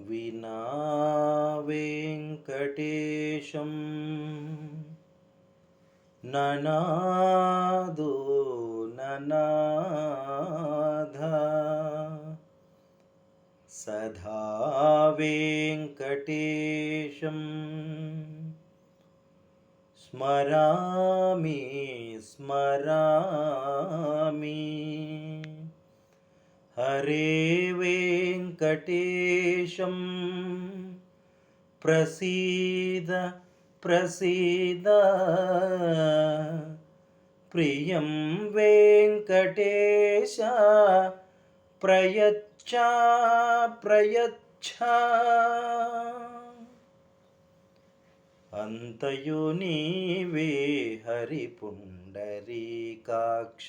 विना वेङ्कटेशं ननादो न नाध सधा वेङ्कटेशम्। स्मरामि स्मरामि। హరే వెంకటేశం. ప్రసీద ప్రసీద. ప్రియం వెంకటేశ ప్రయచ్చ ప్రయచ్చ. అంతయు నీవే హరి పుండరీకాక్ష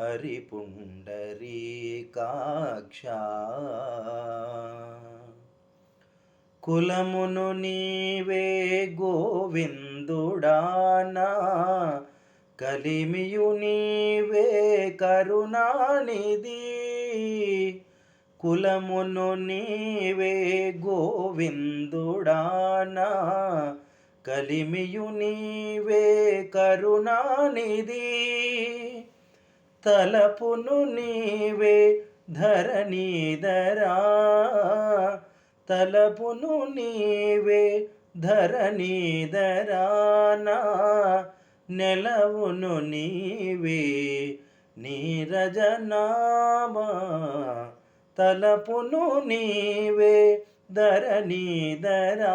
హరిపుండరీకాక్ష కులమును నీవే గోవిందుడానా. కలిమియు నీవే కరుణానిది కులమును నీవే గోవిందుడానా. కలిమియు నీవే కరుణానిధి. తలపును నీవే ధరణీధరా తలపును నీవే ధరణీధరానా నెలవును నీవే నీరజనామా తలపును నీవే ధరణీధరానా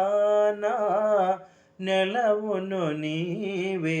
నెలవును నీవే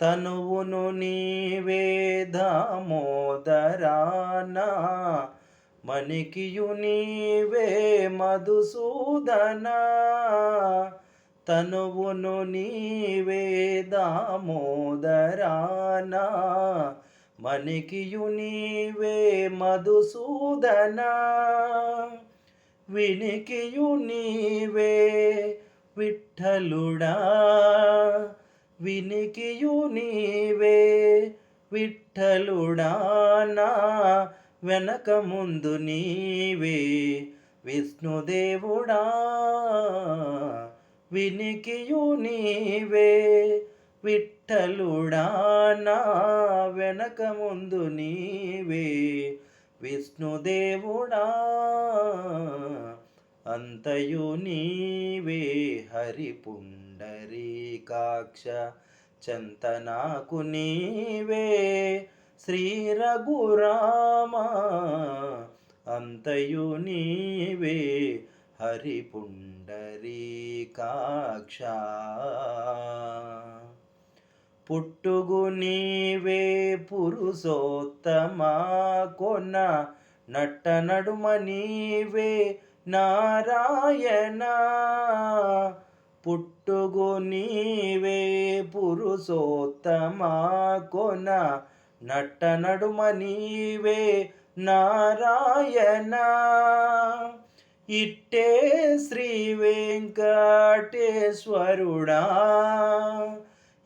తనువును నీవే దామోదరానా. మణికియు నీవే మధుసూదన. తనువును నీవే దామోదరానా. మణికియు నీవే మధుసూదన. వినికియు నీవే విఠలుడా. వినికియు నీవే విఠలుడానా వెనక ముందు నీవే విష్ణుదేవుడా. వినికియు నీవే విఠలుడానా వెనక ముందు నీవే విష్ణుదేవుడా. అంతయు నీవే హరి పుండరీకాక్ష చంతనాకు నీవే శ్రీ రఘురామ అంతయు నీవే హరి పుండరీకాక్ష పుట్టుగు నీవే పురుషోత్తమా కొన్న నట్ట నడుమ నీవే నారాయణ పుట్టుగు నీవే పురుషోత్తమా కొన నట్ట నడుమ నీవే నారాయణ. ఇట్టే శ్రీ వెంకటేశ్వరుడా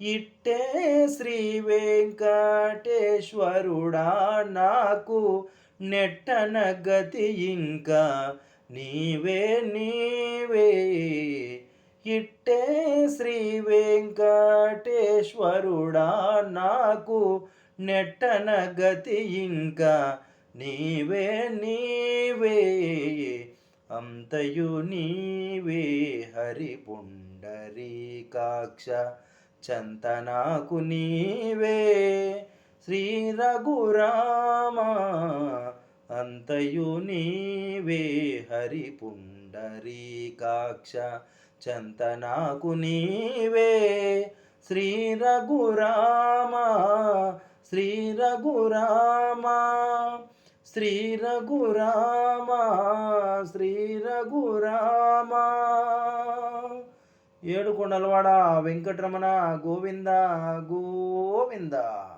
ఇట్టే శ్రీ వెంకటేశ్వరుడా నాకు నెట్టన గతి ఇంకా నీవే నీవే. ఇట్టే శ్రీ వెంకటేశ్వరుడా నాకు నెట్టన గతి ఇంకా. నీవే నీవే. అంతయు నీవే. హరి పుండరీకాక్ష చంతనాకు నీవే. శ్రీ రఘురా అంతయు నీవే హరి పుండరీకాక్ష చంతనాకు నీవే శ్రీ రఘురామ శ్రీ రఘురామ శ్రీ రఘురామ శ్రీ రఘురామ. ఏడు కొండలవాడ వెంకటరమణ గోవింద గోవిందా.